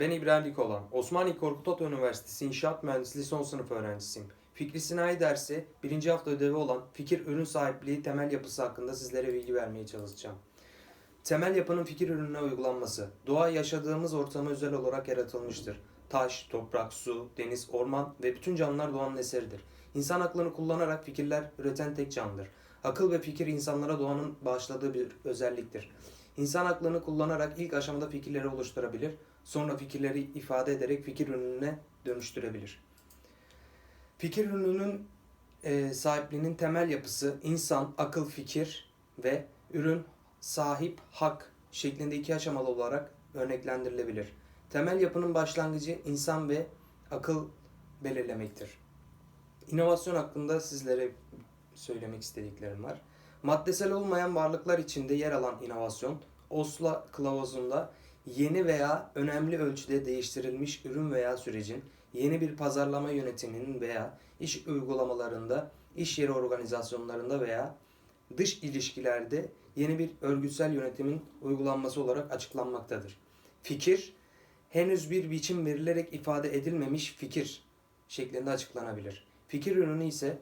Ben İbrahim Dikolan. Osmaniye Korkut Ata Üniversitesi İnşaat Mühendisliği son sınıf öğrencisiyim. Fikri Sinayi dersi birinci hafta ödevi olan fikir ürün sahipliği temel yapısı hakkında sizlere bilgi vermeye çalışacağım. Temel yapının fikir ürününe uygulanması. Doğa yaşadığımız ortama özel olarak yaratılmıştır. Taş, toprak, su, deniz, orman ve bütün canlılar doğanın eseridir. İnsan aklını kullanarak fikirler üreten tek canlıdır. Akıl ve fikir insanlara doğanın bağışladığı bir özelliktir. İnsan aklını kullanarak ilk aşamada fikirleri oluşturabilir, sonra fikirleri ifade ederek fikir ürününe dönüştürebilir. Fikir ürününün e, sahipliğinin temel yapısı insan, akıl, fikir ve ürün, sahip, hak şeklinde iki aşamalı olarak örneklendirilebilir. Temel yapının başlangıcı insan ve akıl belirlemektir. İnovasyon hakkında sizlere söylemek istediklerim var. Maddesel olmayan varlıklar içinde yer alan inovasyon, Oslo kılavuzunda yeni veya önemli ölçüde değiştirilmiş ürün veya sürecin, yeni bir pazarlama yönetiminin veya iş uygulamalarında, iş yeri organizasyonlarında veya dış ilişkilerde yeni bir örgütsel yönetimin uygulanması olarak açıklanmaktadır. Fikir, henüz bir biçim verilerek ifade edilmemiş fikir şeklinde açıklanabilir. Fikir ürünü ise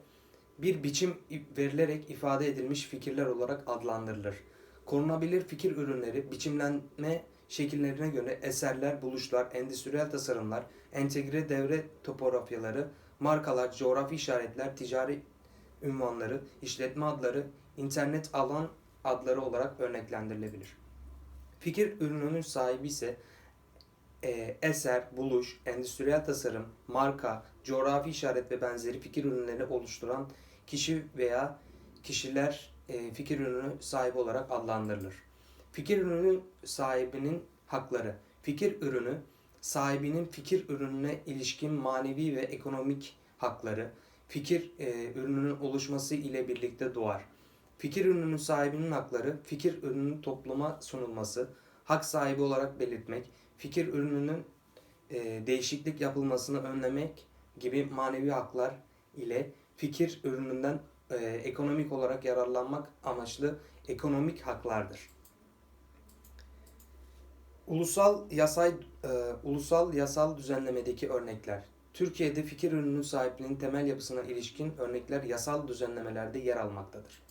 bir biçim verilerek ifade edilmiş fikirler olarak adlandırılır. Korunabilir fikir ürünleri biçimlenme şekillerine göre eserler, buluşlar, endüstriyel tasarımlar, entegre devre topografyaları, markalar, coğrafi işaretler, ticari ünvanları, işletme adları, internet alan adları olarak örneklendirilebilir. Fikir ürününün sahibi ise e, eser, buluş, endüstriyel tasarım, marka, coğrafi işaret ve benzeri fikir ürünleri oluşturan kişi veya kişiler e, fikir ürünü sahibi olarak adlandırılır. Fikir ürünü sahibinin hakları. Fikir ürünü sahibinin fikir ürününe ilişkin manevi ve ekonomik hakları, fikir e, ürününün oluşması ile birlikte doğar. Fikir ürününün sahibinin hakları, fikir ürününün topluma sunulması, hak sahibi olarak belirtmek, fikir ürününün e, değişiklik yapılmasını önlemek gibi manevi haklar ile fikir ürününden e, ekonomik olarak yararlanmak amaçlı ekonomik haklardır. Ulusal yasay e, ulusal yasal düzenlemedeki örnekler. Türkiye'de fikir ürününün sahipliğinin temel yapısına ilişkin örnekler yasal düzenlemelerde yer almaktadır.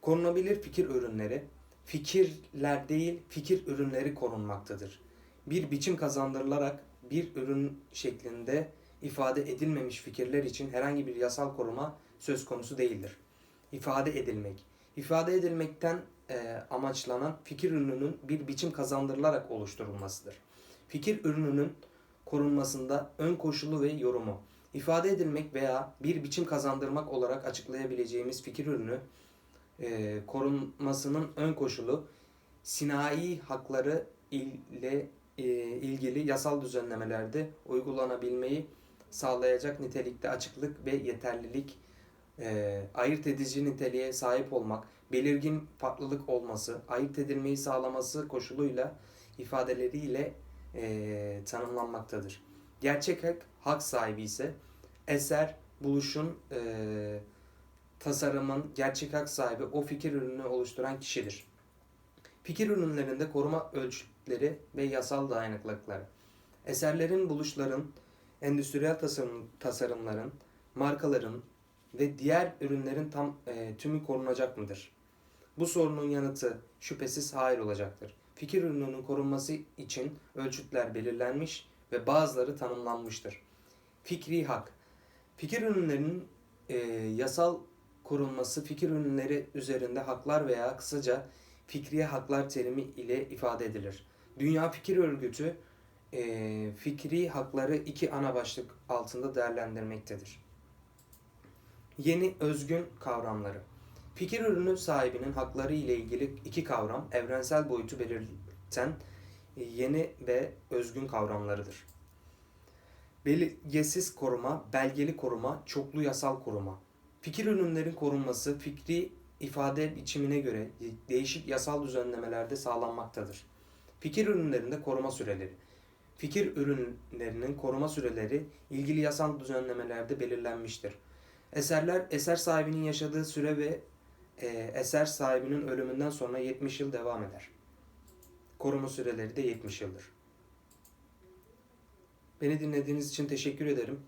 Korunabilir fikir ürünleri, fikirler değil fikir ürünleri korunmaktadır. Bir biçim kazandırılarak bir ürün şeklinde ifade edilmemiş fikirler için herhangi bir yasal koruma söz konusu değildir. İfade edilmek. İfade edilmekten e, amaçlanan fikir ürününün bir biçim kazandırılarak oluşturulmasıdır. Fikir ürününün korunmasında ön koşulu ve yorumu. İfade edilmek veya bir biçim kazandırmak olarak açıklayabileceğimiz fikir ürünü e, korunmasının ön koşulu sinayi hakları ile e, ilgili yasal düzenlemelerde uygulanabilmeyi sağlayacak nitelikte açıklık ve yeterlilik, e, ayırt edici niteliğe sahip olmak, belirgin farklılık olması, ayırt edilmeyi sağlaması koşuluyla ifadeleriyle e, tanımlanmaktadır. Gerçek hak, hak sahibi ise eser, buluşun, e, tasarımın gerçek hak sahibi o fikir ürününü oluşturan kişidir. Fikir ürünlerinde koruma ölçütleri ve yasal dayanıklılıkları. Eserlerin, buluşların, endüstriyel tasarım, tasarımların, markaların ve diğer ürünlerin tam e, tümü korunacak mıdır? Bu sorunun yanıtı şüphesiz hayır olacaktır. Fikir ürününün korunması için ölçütler belirlenmiş ve bazıları tanımlanmıştır. Fikri hak. Fikir ürünlerinin e, yasal korunması fikir ürünleri üzerinde haklar veya kısaca fikri haklar terimi ile ifade edilir. Dünya Fikir Örgütü e, fikri hakları iki ana başlık altında değerlendirmektedir. Yeni özgün kavramları. Fikir ürünü sahibinin hakları ile ilgili iki kavram evrensel boyutu belirten yeni ve özgün kavramlarıdır. Belgesiz koruma, belgeli koruma, çoklu yasal koruma. Fikir ürünlerin korunması fikri ifade biçimine göre değişik yasal düzenlemelerde sağlanmaktadır. Fikir ürünlerinde koruma süreleri. Fikir ürünlerinin koruma süreleri ilgili yasal düzenlemelerde belirlenmiştir. Eserler eser sahibinin yaşadığı süre ve e, eser sahibinin ölümünden sonra 70 yıl devam eder. Koruma süreleri de 70 yıldır. Beni dinlediğiniz için teşekkür ederim.